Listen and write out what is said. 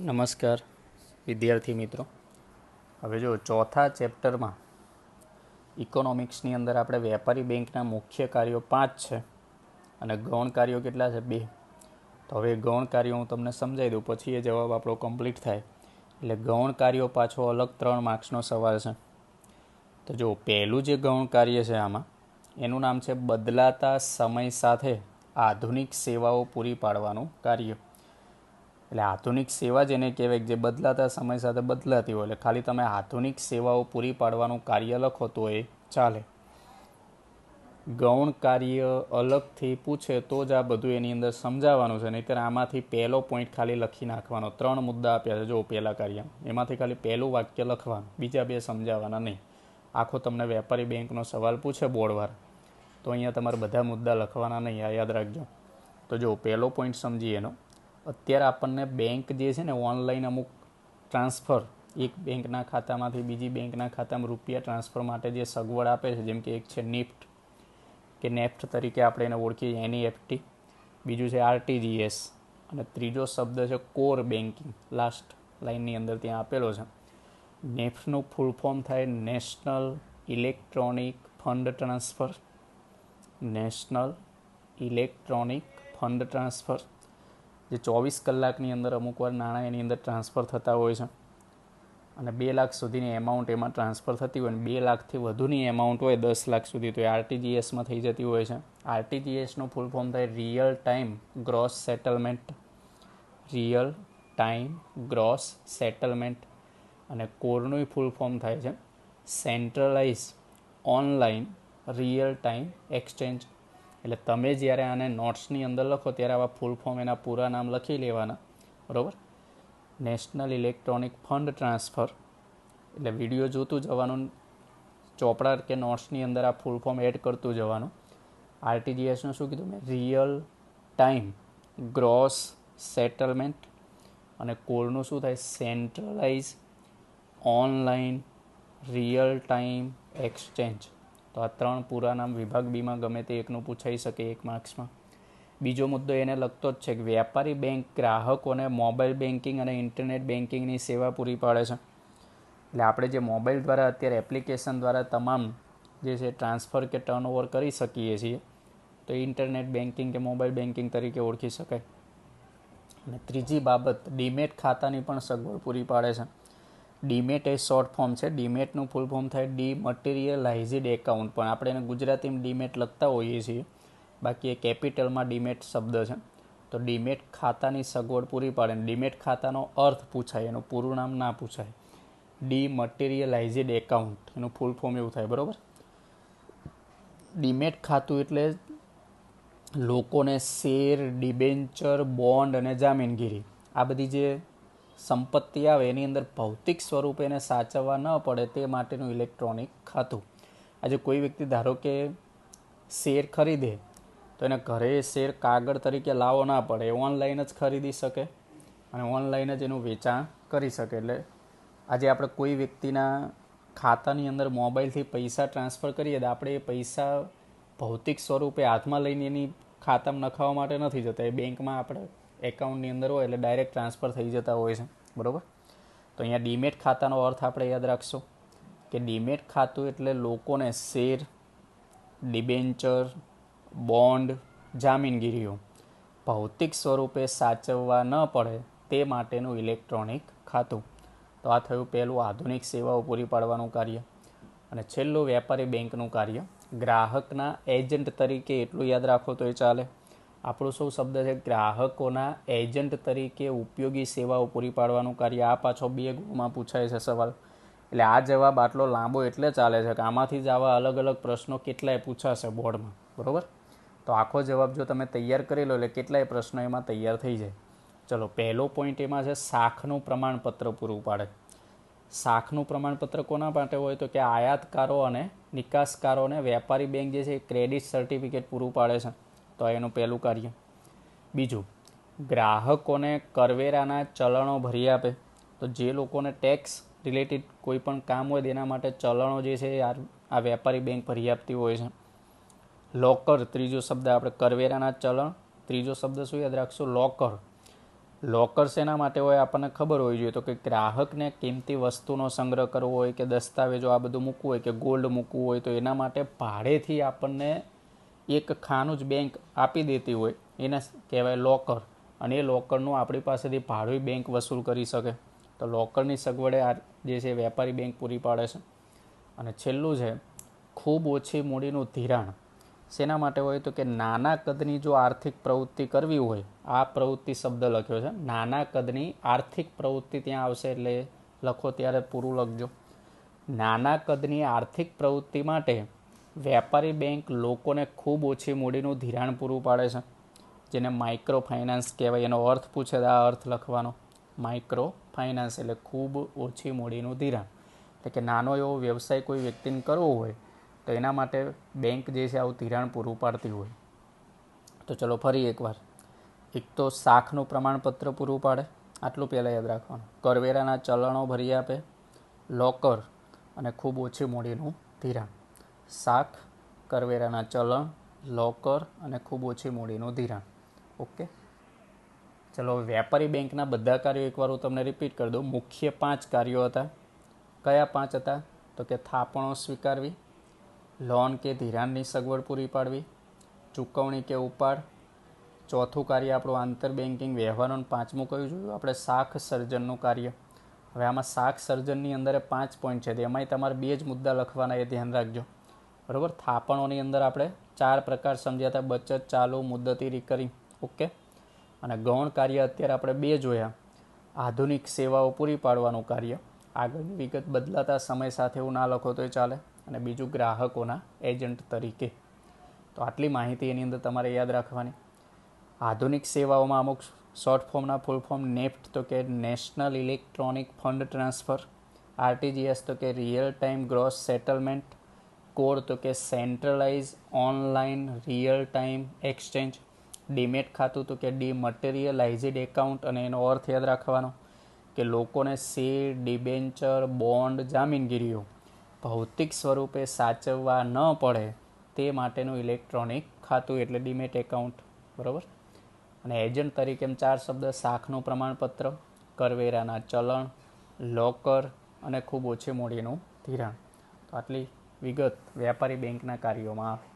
નમસ્કાર, વિદ્યાર્થી મિત્રો. હવે જો ચોથા ચેપ્ટરમાં ઇકોનોમિક્સની અંદર આપણે વેપારી બેંકના મુખ્ય કાર્યો પાંચ છે અને ગૌણ કાર્યો કેટલા છે? બે. તો હવે ગૌણ કાર્યો હું તમને સમજાવી દઉં, પછી એ જવાબ આપણો કમ્પ્લીટ થાય. એટલે ગૌણ કાર્યો પાછો અલગ ત્રણ માર્ક્સનો સવાલ છે. તો જો પહેલું જે ગૌણ કાર્ય છે આમાં, એનું નામ છે બદલાતા સમય સાથે આધુનિક સેવાઓ પૂરી પાડવાનું કાર્ય. એટલે આધુનિક સેવા જેને કહેવાય જે બદલાતા સમય સાથે બદલાતી હોય. એટલે ખાલી તમે આધુનિક સેવાઓ પૂરી પાડવાનું કાર્ય લખો તો એ ચાલે. ગૌણ કાર્ય અલગથી પૂછે તો જ આ બધું એની અંદર સમજાવવાનું છે. નહીંતર આમાંથી પહેલો પોઈન્ટ ખાલી લખી નાખવાનો. ત્રણ મુદ્દા આપ્યા છે. જો પહેલા કાર્ય. એમાંથી ખાલી પહેલું વાક્ય લખવાનું. બીજા બે સમજાવવાના નહીં. આખો તમને વેપારી બેંકનો સવાલ પૂછે બોર્ડવાર તો અહીંયા તમારે બધા મુદ્દા લખવાના નહીં. આ યાદ રાખજો. તો જો પહેલો પોઈન્ટ સમજીએ એનો. અત્યારે આપણને બેંક જે છે ને ઓનલાઈન અમુક ટ્રાન્સફર એક બેંકના ખાતામાંથી બીજી બેંકના ખાતામાં રૂપિયા ટ્રાન્સફર માટે જે સગવડ આપે છે, જેમ કે એક છે નિફ્ટ કે નેફ્ટ તરીકે આપણે એને ઓળખીએ એનઈએફટી બીજું છે આરટીજીએસ અને ત્રીજો શબ્દ છે કોર બેન્કિંગ લાસ્ટ લાઇનની અંદર ત્યાં આપેલો છે. નેફ્ટનું ફૂલ ફોર્મ થાય national electronic fund transfer national electronic fund transfer જે ચોવીસ કલાકની અંદર અમુક વાર નાણાં એની અંદર ટ્રાન્સફર થતા હોય છે. અને બે લાખ સુધીની એમાઉન્ટ એમાં ટ્રાન્સફર થતી હોય અને બે લાખથી વધુની એમાઉન્ટ હોય દસ લાખ સુધી, તો એ આરટીજીએસમાં થઈ જતી હોય છે. આરટીજીએસનું ફૂલ ફોર્મ થાય real time gross settlement real time gross settlement અને કોરનું ફૂલ ફોર્મ થાય છે. Centralise online real time exchange એટલે તમે જ્યારે આને નોટ્સની અંદર લખો, ત્યારે આવા ફૂલ ફોર્મ એના પૂરા નામ લખી લેવાના. બરાબર? નેશનલ ઇલેક્ટ્રોનિક ફંડ ટ્રાન્સફર એટલે વીડિયો જોતું જવાનું, ચોપડા કે નોટ્સની અંદર આ ફૂલ ફોર્મ એડ કરતું જવાનું. આરટીજીએસનું શું કીધું મેં? રિયલ ટાઈમ ગ્રોસ સેટલમેન્ટ અને કોલનું શું થાય? Centralise online real time exchange તો આ ત્રણ પૂરા નામ વિભાગ બીમાં ગમે તે એકનું પૂછાઈ શકે એક માર્ક્સમાં. બીજો મુદ્દો એને લગતો જ છે કે વ્યાપારી બેંક ગ્રાહકોને મોબાઈલ બેન્કિંગ અને ઇન્ટરનેટ બેન્કિંગની સેવા પૂરી પાડે છે. એટલે આપણે જે મોબાઈલ દ્વારા અત્યારે એપ્લિકેશન દ્વારા તમામ જે છે ટ્રાન્સફર કે ટર્નઓવર કરી શકીએ છીએ, તો ઇન્ટરનેટ બેન્કિંગ કે મોબાઈલ બેન્કિંગ તરીકે ઓળખી શકાય. અને ત્રીજી બાબત, ડીમેટ ખાતાની પણ સગવડ પૂરી પાડે છે. ડીમેટ એ શોર્ટ ફોર્મ છે. ડીમેટનું ફૂલ ફોર્મ થાય ડી મટીરિયલાઇઝડ એકાઉન્ટ પણ આપણે એને ગુજરાતીમાં ડીમેટ લખતા હોઈએ છીએ. બાકી એ કેપિટલમાં ડીમેટ શબ્દ છે. તો ડીમેટ ખાતાની સગવડ પૂરી પાડે ડીમેટ ખાતાનો અર્થ પૂછાય. એનું પૂરું નામ ના પૂછાય. ડી મટીરિયલાઇઝડ એકાઉન્ટ એનું ફૂલ ફોર્મ એવું થાય. બરાબર? ડીમેટ ખાતું એટલે લોકોને શેર, ડિબેન્ચર, બોન્ડ અને જામીનગીરી. આ બધી જે સંપત્તિ આવે, એની અંદર ભૌતિક સ્વરૂપે એને સાચવવા ન પડે તે માટેનું ઇલેક્ટ્રોનિક ખાતું. આજે કોઈ વ્યક્તિ ધારો કે શેર ખરીદે, તો એને ઘરે શેર કાગળ તરીકે લાવવો ના પડે, એ ઓનલાઈન જ ખરીદી શકે અને ઓનલાઈન જ એનું વેચાણ કરી શકે. એટલે આજે આપણે કોઈ વ્યક્તિના ખાતાની અંદર મોબાઈલથી પૈસા ટ્રાન્સફર કરીએ, તો આપણે એ પૈસા ભૌતિક સ્વરૂપે હાથમાં લઈને એની ખાતામાં નખાવા માટે નથી જતા. એ બેંકમાં આપણે એકાઉન્ટની અંદર હોય એટલે ડાયરેક્ટ ટ્રાન્સફર થઈ જતા હોય છે. બરાબર? તો અહીંયા ડીમેટ ખાતાનો અર્થ આપણે યાદ રાખશો કે ડીમેટ ખાતું એટલે લોકોને શેર, ડિબેન્ચર, બોન્ડ, જામીનગીરીઓ ભૌતિક સ્વરૂપે સાચવવા ન પડે તે માટેનું ઇલેક્ટ્રોનિક ખાતું. તો આ થયું પહેલું આધુનિક સેવાઓ પૂરી પાડવાનું કાર્ય અને છેલ્લું વેપારી બેંકનું કાર્ય. ગ્રાહકના એજન્ટ તરીકે એટલું યાદ રાખો તો એ ચાલે. આપણું શું શબ્દ છે ગ્રાહકોના એજન્ટ તરીકે ઉપયોગી સેવાઓ પૂરી પાડવાનું કાર્ય. આ પાછો બે ગુણમાં પૂછાય છે સવાલ. એટલે આ જવાબ આટલો લાંબો એટલે ચાલે છે કે આમાંથી જ આવા અલગ અલગ પ્રશ્નો કેટલાય પૂછાશે બોર્ડમાં. બરાબર? તો આખો જવાબ જો તમે તૈયાર કરી લો એટલે કેટલાય પ્રશ્નો એમાં તૈયાર થઈ જાય. ચલો, પહેલો પોઈન્ટ એમાં છે શાખનું પ્રમાણપત્ર પૂરું પાડે. શાખનું પ્રમાણપત્ર કોના માટે હોય? તો કે આયાતકારો અને નિકાસકારોને વેપારી બેંક જે છે એ ક્રેડિટ સર્ટિફિકેટ પૂરું પાડે છે. તો એનું પહેલું કાર્ય. બીજું, ગ્રાહકોને કરવેરાના ચલણો ભરી આપે. તો જે લોકોને ટેક્સ રિલેટેડ કોઈ પણ કામ હોય તેના માટે ચલણો જે છે આ વેપારી બેંક ભરી આપતી હોય છે. લોકર ત્રીજો શબ્દ આપણે કરવેરાના ચલણ, ત્રીજો શબ્દ શું યાદ રાખશું? લોકર લોકર શેના માટે હોય આપણને ખબર હોવી જોઈએ. તો કે ગ્રાહકને કિંમતી વસ્તુનો સંગ્રહ કરવો હોય કે દસ્તાવેજો આ બધું મૂકવું હોય કે ગોલ્ડ મૂકવું હોય તો એના માટે ભાડેથી આપણને એક ખાનું જ બેંક આપી દેતી હોય, એને કહેવાય લોકર અને એ લોકરનું આપણી પાસેથી ભાડું બેંક વસૂલ કરી શકે. તો લોકરની સગવડે આ જે છે વેપારી બેંક પૂરી પાડે છે. અને છેલ્લું છે, ખૂબ ઓછી મૂડીનું ધિરાણ. શેના માટે હોય તો કે નાના કદની જો આર્થિક પ્રવૃત્તિ કરવી હોય, આ પ્રવૃત્તિ શબ્દ લખ્યો છે. નાના કદની આર્થિક પ્રવૃત્તિ ત્યાં આવશે એટલે લખો ત્યારે પૂરું લખજો. નાના કદની આર્થિક પ્રવૃત્તિ માટે વેપારી બેંક લોકોને ખૂબ ઓછી મૂડીનું ધિરાણ પૂરું પાડે છે. જેને માઇક્રો ફાઇનાન્સ કહેવાય. એનો અર્થ પૂછે તો આ અર્થ લખવાનો. માઇક્રો ફાઇનાન્સ એટલે ખૂબ ઓછી મૂડીનું ધિરાણ. એટલે કે નાનો એવો વ્યવસાય કોઈ વ્યક્તિને કરવો હોય, તો એના માટે બેંક જે છે આવું ધિરાણ પૂરું પાડતી હોય. તો ચલો ફરી એકવાર. એક તો શાખનું પ્રમાણપત્ર પૂરું પાડે. આટલું પહેલાં યાદ રાખવાનું. કરવેરાના ચલણો ભરી આપે. લોકર અને ખૂબ ઓછી મૂડીનું ધિરાણ. શાખ કરવેરાના ચલણ, લોકર અને ખૂબ ઓછી મૂડીનું ધિરાણ. ઓકે? ચલો વેપારી બેંકના બધા કાર્યો એકવાર હું તમને રિપીટ કરી દઉં. મુખ્ય પાંચ કાર્યો હતા. કયા પાંચ હતા? તો કે થાપણો સ્વીકારવી, લોન કે ધિરાણની સગવડ પૂરી પાડવી, ચૂકવણી કે ઉપાડ, ચોથું કાર્ય આપણું આંતર બેન્કિંગ વ્યવહારોનું, પાંચમું કયું જોયું? આપણે શાખ સર્જનનું કાર્ય. હવે આમાં શાખ સર્જનની અંદર પાંચ પોઈન્ટ છે. તેમાંય તમારે બે જ મુદ્દા લખવાના એ ધ્યાન રાખજો. બરાબર? થાપણોની અંદર આપણે ચાર પ્રકાર સમજ્યા હતા. બચત, ચાલુ, મુદ્દતી રિકરિંગ ઓકે? અને ગૌણ કાર્ય અત્યારે આપણે બે જોયા. આધુનિક સેવાઓ પૂરી પાડવાનું કાર્ય. આગળની વિગત બદલાતા સમય સાથે એવું ના લખો તોય ચાલે. અને બીજું ગ્રાહકોના એજન્ટ તરીકે. તો આટલી માહિતી એની અંદર તમારે યાદ રાખવાની. આધુનિક સેવાઓમાં અમુક શોર્ટ ફોર્મના ફૂલ ફોર્મ નેફ્ટ તો કે national electronic fund transfer. RTGS તો કે real time gross settlement code તો કે centralise online real time exchange demat ખાતું તો કે ડીમટરિયલાઇઝડ એકાઉન્ટ અને એનો અર્થ યાદ રાખવાનો કે લોકોને શેર ડિબેન્ચર બોન્ડ જામીનગીરીઓ ભૌતિક સ્વરૂપે સાચવવા ન પડે તે માટેનું ઇલેક્ટ્રોનિક ખાતું એટલે ડીમેટ એકાઉન્ટ બરાબર? અને એજન્ટ તરીકે એમ ચાર શબ્દ, શાખનું પ્રમાણપત્ર, કરવેરાના ચલણ લોકર અને ખૂબ ઓછી મૂડીનું ધિરાણ. તો આટલી વિગત વ્યાપારી બેંકના કાર્યોમાં આવે